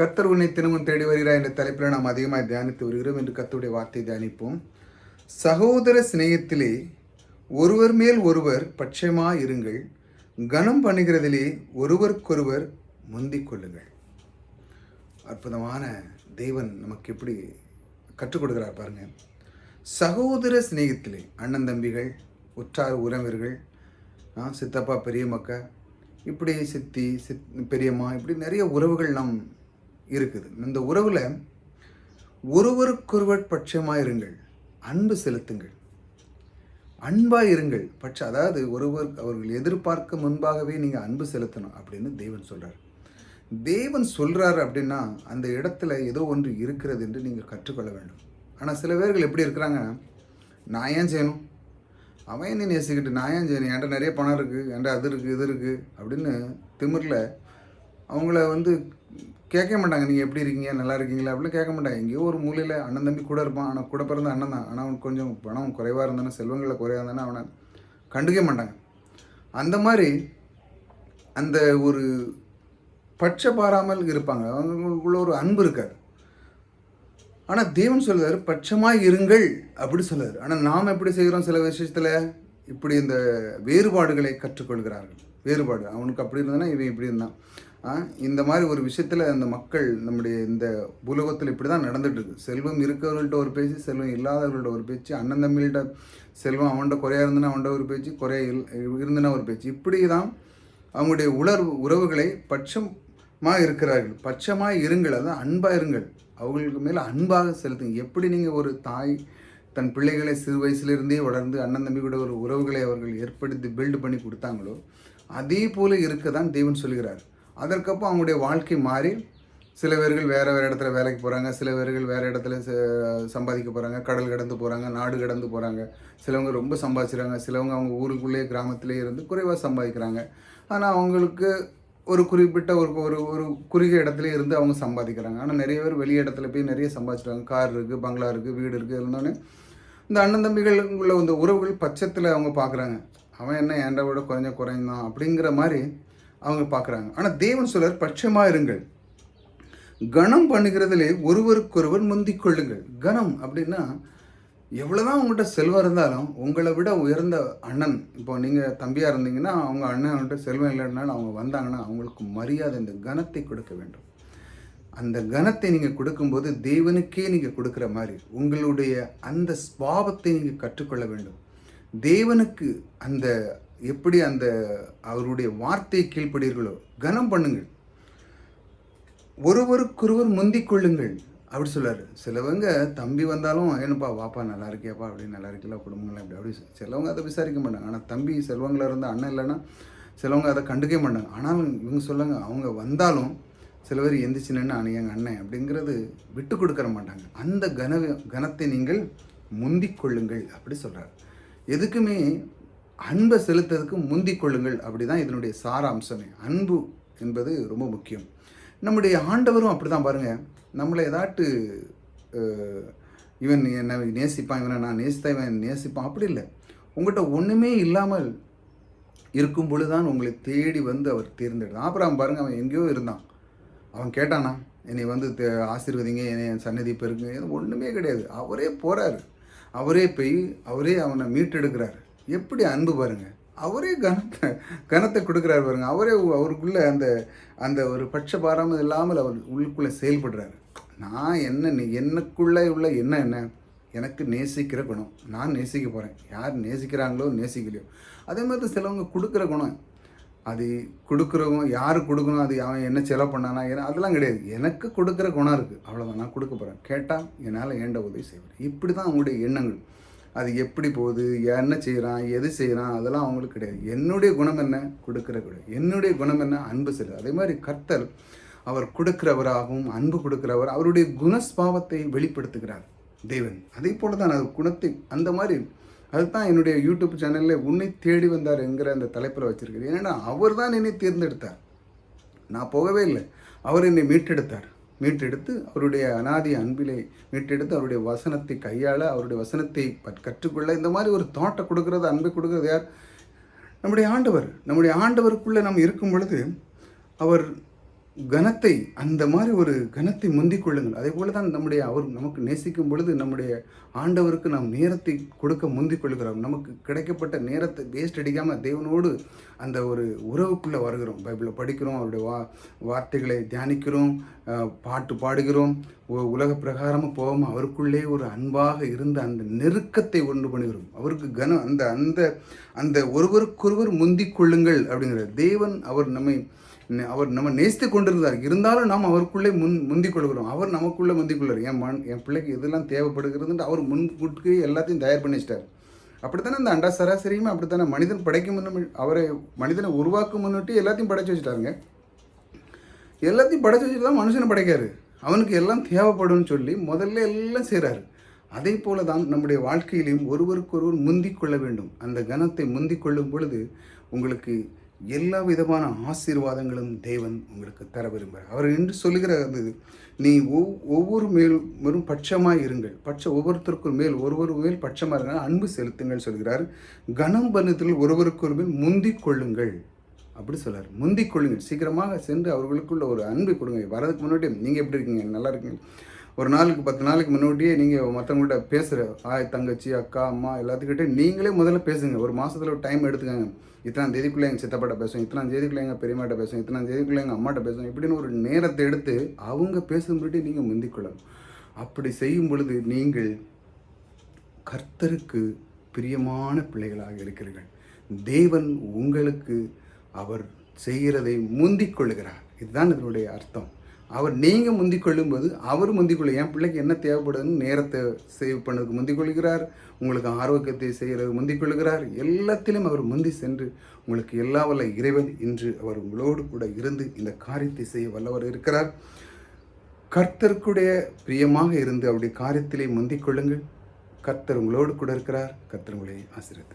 கத்தர் உன்னை தினமும் தேடி வருகிறார் என்ற தலைப்பில் நாம் அதிகமாக தியானித்து வருகிறோம் என்று கத்தருடைய வார்த்தை தியானிப்போம். சகோதர சிநேகத்திலே ஒருவர் மேல் ஒருவர் பட்சமாக இருங்கள். கனம் பண்ணுகிறதிலே ஒருவருக்கொருவர் முந்திக் கொள்ளுங்கள். அற்புதமான தேவன் நமக்கு எப்படி கற்றுக் கொடுக்குறார் பாருங்க. சகோதர சிநேகத்திலே அண்ணன் தம்பிகள் உற்றார் உறவினர்கள் ஆ, சித்தப்பா பெரியமக்கா இப்படி சித்தி சித் பெரியம்மா இப்படி நிறைய உறவுகள் நம் இருக்குது. இந்த உறவில் ஒருவருக்கொருவர் பட்சமாக இருங்கள் அன்பு செலுத்துங்கள். அன்பாக இருங்கள். பட்ச அதாவது ஒருவர் அவர்கள் எதிர்பார்க்க முன்பாகவே நீங்கள் அன்பு செலுத்தணும் அப்படின்னு தேவன் சொல்கிறார் தேவன் சொல்கிறார் அப்படின்னா அந்த இடத்துல ஏதோ ஒன்று இருக்கிறது என்று நீங்கள் கற்றுக்கொள்ள வேண்டும். ஆனால் சில பேர்கள் எப்படி இருக்கிறாங்க? நான் ஏன் செய்யணும்? அவன் என்ன நேசிக்கிட்டு நான் ஏன் செய்யணும்? என்கிட்ட நிறைய பணம் இருக்குது என்கிட்ட அது இருக்குது இது இருக்குது அப்படின்னு திமிரில் அவங்கள வந்து கேட்க மாட்டாங்க நீங்கள் எப்படி இருக்கீங்க? நல்லா இருக்கீங்களா? அப்படின்னு கேட்க மாட்டாங்க. எங்கேயோ ஒரு மூலையில் அண்ணன் தம்பி கூட இருப்பான். ஆனால் கூட பிறந்த அண்ணன் தான். ஆனால் அவனுக்கு கொஞ்சம் பணம் குறைவாக இருந்தானே செல்வங்களில் குறைவாக இருந்தானே அவனை கண்டுக்க மாட்டாங்க. அந்த மாதிரி அந்த ஒரு பட்ச பாராமல் இருப்பாங்க. அவங்களுக்குள்ள ஒரு அன்பு இருக்காது. ஆனால் தேவன் சொல்லுவார் பட்சமாக இருங்கள் அப்படி சொல்லுவார். ஆனால் நாம் எப்படி செய்கிறோம் சில விஷயத்தில்? இப்படி இந்த வேறுபாடுகளை கற்றுக்கொள்கிறார்கள். வேறுபாடு. அவனுக்கு அப்படி இருந்தானா இவன் இப்படி இருந்தான். இந்த மாதிரி ஒரு விஷயத்தில் அந்த மக்கள் நம்முடைய இந்த புலகத்தில் இப்படி தான் நடந்துகிட்டு இருக்கு செல்வம் இருக்கிறவர்கள்ட்ட ஒரு பேச்சு செல்வம் இல்லாதவர்கள்ட்ட ஒரு பேச்சு அண்ணன் தம்பிகிட்ட செல்வம் அவன்கிட்ட குறையா இருந்தனா அவன்கிட்ட ஒரு பேச்சு குறைய இல் இருந்தனா ஒரு பேச்சு. இப்படி தான் அவங்களுடைய உணர்வு உறவுகளை பட்சமாக இருக்கிறார்கள். பட்சமாக இருங்கள் அதான் அன்பாக இருங்கள். அவங்களுக்கு மேலே அன்பாக செலுத்துங்க எப்படி நீங்கள் ஒரு தாய் தன் பிள்ளைகளை சிறு வயசுலேருந்தே வளர்ந்து அண்ணன் தம்பி கூட ஒரு உறவுகளை அவர்கள் ஏற்படுத்தி பில்டு பண்ணி கொடுத்தாங்களோ அதே போல இருக்க தான் தேவன் சொல்கிறார் அதற்கப்போ அவங்களுடைய வாழ்க்கை மாறி சில பேர்கள் வேறு வேறு இடத்துல வேலைக்கு போகிறாங்க சில பேர்கள் வேறு இடத்துல சம்பாதிக்க போகிறாங்க கடல் கடந்து போகிறாங்க நாடு கடந்து போகிறாங்க சிலவங்க ரொம்ப சம்பாதிச்சுறாங்க சிலவங்க அவங்க ஊருக்குள்ளேயே கிராமத்திலே இருந்து குறைவாக சம்பாதிக்கிறாங்க. ஆனால் அவங்களுக்கு ஒரு குறிப்பிட்ட ஒரு ஒரு ஒரு குறுகிய இடத்துல இருந்து அவங்க சம்பாதிக்கிறாங்க. ஆனால் நிறைய பேர் வெளி இடத்துல போய் நிறைய சம்பாதிச்சிட்டாங்க. கார் இருக்குது பங்களா இருக்குது வீடு இருக்குது இருந்தோடனே இந்த அண்ணன் தம்பிகளுக்குள்ள உள்ள இந்த உறவுகள் பட்சத்தில் அவங்க பார்க்குறாங்க அவன் என்ன ஏண்டை விட குறைஞ்ச குறைந்தான்? அப்படிங்கிற மாதிரி அவங்க பார்க்குறாங்க. ஆனால் தேவன் சொல்கிறார் பட்சமாக இருங்கள். கணம் பண்ணுகிறதுலே ஒருவருக்கொருவர் முந்திக் கொள்ளுங்கள். கணம் அப்படின்னா எவ்வளோதான் உங்கள்கிட்ட செல்வம் இருந்தாலும் உங்களை விட உயர்ந்த அண்ணன் இப்போ நீங்கள் தம்பியாக இருந்தீங்கன்னா அவங்க அண்ணன்கிட்ட செல்வம் இல்லைனாலும் அவங்க வந்தாங்கன்னா அவங்களுக்கு மரியாதை இந்த கனத்தை கொடுக்க வேண்டும். அந்த கணத்தை நீங்கள் கொடுக்கும்போது தேவனுக்கே நீங்கள் கொடுக்குற மாதிரி உங்களுடைய அந்த ஸ்வாபத்தை நீங்கள் கற்றுக்கொள்ள வேண்டும். தேவனுக்கு அந்த எப்படி அந்த அவருடைய வார்த்தையை கீழ்ப்படுகிறீர்களோ கனம் பண்ணுங்கள். ஒருவருக்கொருவர் முந்திக் கொள்ளுங்கள். அப்படி சொல்லார் சிலவங்க தம்பி வந்தாலும் என்னப்பா வாப்பா நல்லா இருக்கியாப்பா அப்படி நல்லா இருக்கலாம் குடும்பங்கள் அப்படி அப்படி சிலவங்க அதை விசாரிக்க மாட்டாங்க. ஆனால் தம்பி செல்வங்களாக இருந்தால் அண்ணன் இல்லைன்னா சிலவங்க அதை கண்டுக்க மாட்டாங்க. ஆனாலும் இவங்க சொல்லுங்க அவங்க வந்தாலும் சில பேர் எந்திரிச்சு நின்று அணி எங்கள் அண்ணன் அப்படிங்கிறது விட்டு கொடுக்கற மாட்டாங்க. அந்த கன கனத்தை நீங்கள் முந்திக் கொள்ளுங்கள். அப்படி சொல்கிறார் எதுக்குமே அன்பை செலுத்துறதுக்கு முந்திக் கொள்ளுங்கள் அப்படி தான் இதனுடைய சாராம்சமே. அன்பு என்பது ரொம்ப முக்கியம். நம்முடைய ஆண்டவரும் அப்படி தான் பாருங்கள் நம்மளை ஏதாட்டு இவன் என்னை நேசிப்பான் இவனை நான் நேசித்தேன் இவன் நேசிப்பான். அப்படி இல்லை. உங்கள்கிட்ட ஒன்றுமே இல்லாமல் இருக்கும் பொழுதுதான் உங்களை தேடி வந்து அவர் தேர்ந்தெடுத்தான். அப்புறம் பாருங்கள் அவன் எங்கேயோ இருந்தான். அவன் கேட்டானா என்னை வந்து தே- ஆசீர்வதிங்க என்னை என் சன்னதி பெருங்க ஒன்றுமே கிடையாது. அவரே போகிறாரு அவரே போய் அவரே அவனை மீட்டெடுக்கிறாரு. எப்படி அன்பு பாருங்க. அவரே கனத்தை கனத்தை கொடுக்குறாரு பாருங்க. அவரே அவருக்குள்ளே அந்த அந்த ஒரு பட்சபாரம் இல்லாமல் அவர் உள்ளுக்குள்ளே செயல்படுறாரு. நான் என்ன எனக்குள்ளே உள்ள என்ன என்ன? எனக்கு நேசிக்கிற குணம். நான் நேசிக்க போகிறேன் யார் நேசிக்கிறாங்களோ நேசிக்கலையோ. அதே மாதிரி சிலவங்க கொடுக்குற குணம். அது கொடுக்குறவங்க யார் கொடுக்கணும்? அது அவன் என்ன செலவு பண்ணானா? ஏன்னா அதெல்லாம் கிடையாது. எனக்கு கொடுக்குற குணம் இருக்குது அவ்வளோதான் நான் கொடுக்க போகிறேன் கேட்டால் என்னால் ஏண்ட உதவி செய்வேன் இப்படி தான் அவங்களுடைய எண்ணங்கள். அது எப்படி போகுது என்ன செய்கிறான் எது செய்கிறான் அதெல்லாம் அவங்களுக்கு கிடையாது. என்னுடைய குணம் என்ன? கொடுக்குற கூட என்னுடைய குணம் என்ன? அன்பு செல் அதே மாதிரி கர்த்தர் அவர் கொடுக்கிறவராகவும் அன்பு கொடுக்கிறவர் அவருடைய குணஸ்பாவத்தை வெளிப்படுத்துகிறார். தேவன். அதே போல தான் அது குணத்தை அந்த மாதிரி அதுதான் என்னுடைய யூடியூப் சேனலில் உன்னை தேடி வந்தார் என்கிற அந்த தலைப்பில் வச்சுருக்கிறேன் ஏன்னா அவர் தான் என்னை தேர்ந்தெடுத்தார். நான் போகவே இல்லை. அவர் என்னை மீட்டெடுத்தார். மீட்டெடுத்து அவருடைய அனாதி அன்பிலே மீட்டெடுத்து அவருடைய வசனத்தை கையாள அவருடைய வசனத்தை பற்- கற்றுக்கொள்ள இந்த மாதிரி ஒரு தோட்டை கொடுக்கறது அன்பை கொடுக்கறது யார்? நம்முடைய ஆண்டவர். நம்முடைய ஆண்டவருக்குள்ளே நாம் இருக்கும் பொழுது அவர் கனத்தை அந்த மாதிரி ஒரு கனத்தை முந்திக் கொள்ளுங்கள். அதே போல தான் நம்முடைய அவர் நமக்கு நேசிக்கும் பொழுது நம்முடைய ஆண்டவருக்கு நாம் நேரத்தை கொடுக்க முந்திக் கொள்கிறோம். நமக்கு கிடைக்கப்பட்ட நேரத்தை வேஸ்ட் அடிக்காமல் தேவனோடு அந்த ஒரு உறவுக்குள்ளே வருகிறோம். பைபிளை படிக்கிறோம் அவருடைய வா வார்த்தைகளை தியானிக்கிறோம் பாட்டு பாடுகிறோம் உலக பிரகாரமாக போகாமல் அவருக்குள்ளே ஒரு அன்பாக இருந்த அந்த நெருக்கத்தை ஒன்று பண்ணுகிறோம். அவருக்கு கனம் அந்த அந்த அந்த ஒருவருக்கொருவர் முந்திக் கொள்ளுங்கள் அப்படிங்கிற தேவன் அவர் நம்மை அவர் நம்ம நேசித்து கொண்டிருந்தார். இருந்தாலும் நாம் அவருக்குள்ளே முன் முந்திக் கொள்கிறோம் அவர் நமக்குள்ளே முந்திக் கொள்ளார் என் மண் என் பிள்ளைக்கு இதெல்லாம் தேவைப்படுகிறதுன்ட்டு அவர் முன்கூட்டி எல்லாத்தையும் தயார் பண்ணி வச்சிட்டார் அப்படித்தானே இந்த அண்டா சராசரியுமே அப்படித்தானே மனிதன் படைக்கும் முன்னு அவரை மனிதனை உருவாக்கும் முன்னிட்டு எல்லாத்தையும் படைச்சு வச்சுட்டாருங்க. எல்லாத்தையும் படைச்சு வச்சுட்டு தான் மனுஷனை படைக்காரு. அவனுக்கு எல்லாம் தேவைப்படும்னு சொல்லி முதல்ல எல்லாம் செய்கிறாரு அதே போல தான் நம்முடைய வாழ்க்கையிலையும் ஒருவருக்கொருவர் முந்திக் கொள்ள வேண்டும். அந்த கனத்தை முந்திக் கொள்ளும் பொழுது உங்களுக்கு எல்லா விதமான ஆசீர்வாதங்களும் தேவன் உங்களுக்கு தர விரும்புகிறார். அவர் என்று சொல்லுகிறது நீ ஒவ் ஒவ்வொரு மேல் வெறும் பட்சமாக இருங்கள். பட்ச ஒவ்வொருத்தருக்கும் மேல் ஒருவர் மேல் பட்சமாக இருங்கள். அன்பு செலுத்துங்கள் சொல்கிறார். கனம் பண்ணத்தில் ஒருவருக்கொரு மேல் முந்திக் கொள்ளுங்கள். அப்படி சொல்றாரு. முந்திக் கொள்ளுங்கள். சீக்கிரமாக சென்று அவர்களுக்குள்ள ஒரு அன்பை கொடுங்க. வரதுக்கு முன்னாடி நீங்கள் எப்படி இருக்கீங்க? நல்லா இருக்கீங்க. ஒரு நாளுக்கு பத்து நாளைக்கு முன்னாடியே நீங்கள் மற்றவங்கள்ட்ட பேசுகிற ஆய் தங்கச்சி அக்கா அம்மா எல்லாத்துக்கிட்டே நீங்களே முதல்ல பேசுங்க. ஒரு மாதத்தில் ஒரு டைம் எடுத்துக்கங்க. இத்தனாம் தேதிக்குள்ளே எங்கள் சித்தப்பாட்ட பேசும் இத்தனாம் தேதிக்குள்ளே எங்கள் பெரியமாட்ட பேசும் இத்தனாம் தேதிக்குள்ளே எங்கள் அம்மாட்ட பேசும் இப்படின்னு ஒரு நேரத்தை எடுத்து அவங்க பேசும்படி நீங்கள் முந்திக்கொள்ளணும். அப்படி செய்யும் பொழுது நீங்கள் கர்த்தருக்கு பிரியமான பிள்ளைகளாக இருக்கிறீர்கள். தேவன் உங்களுக்கு அவர் செய்கிறதை முந்திக் கொள்கிறார் இதுதான் இதனுடைய அர்த்தம். அவர் நீங்கள் முந்திக் கொள்ளும்போது அவர் முந்திக் கொள்ளு. என் பிள்ளைக்கு என்ன தேவைப்படுதுன்னு நேரத்தை சேவ் பண்ணதுக்கு முந்திக் கொள்கிறார் உங்களுக்கு ஆரோக்கியத்தை செய்கிறது முந்திக் கொள்கிறார் எல்லாத்திலும் அவர் முந்தி சென்று உங்களுக்கு எல்லா வல்ல இறைவன் இன்று அவர் உங்களோடு கூட இருந்து இந்த காரியத்தை செய்ய வல்லவர் இருக்கிறார். கர்த்தருக்குடைய பிரியமாக இருந்து அவருடைய காரியத்திலே முந்திக் கொள்ளுங்கள். கர்த்தர் உங்களோடு கூட இருக்கிறார். கர்த்தர் உங்களை ஆசிரியர்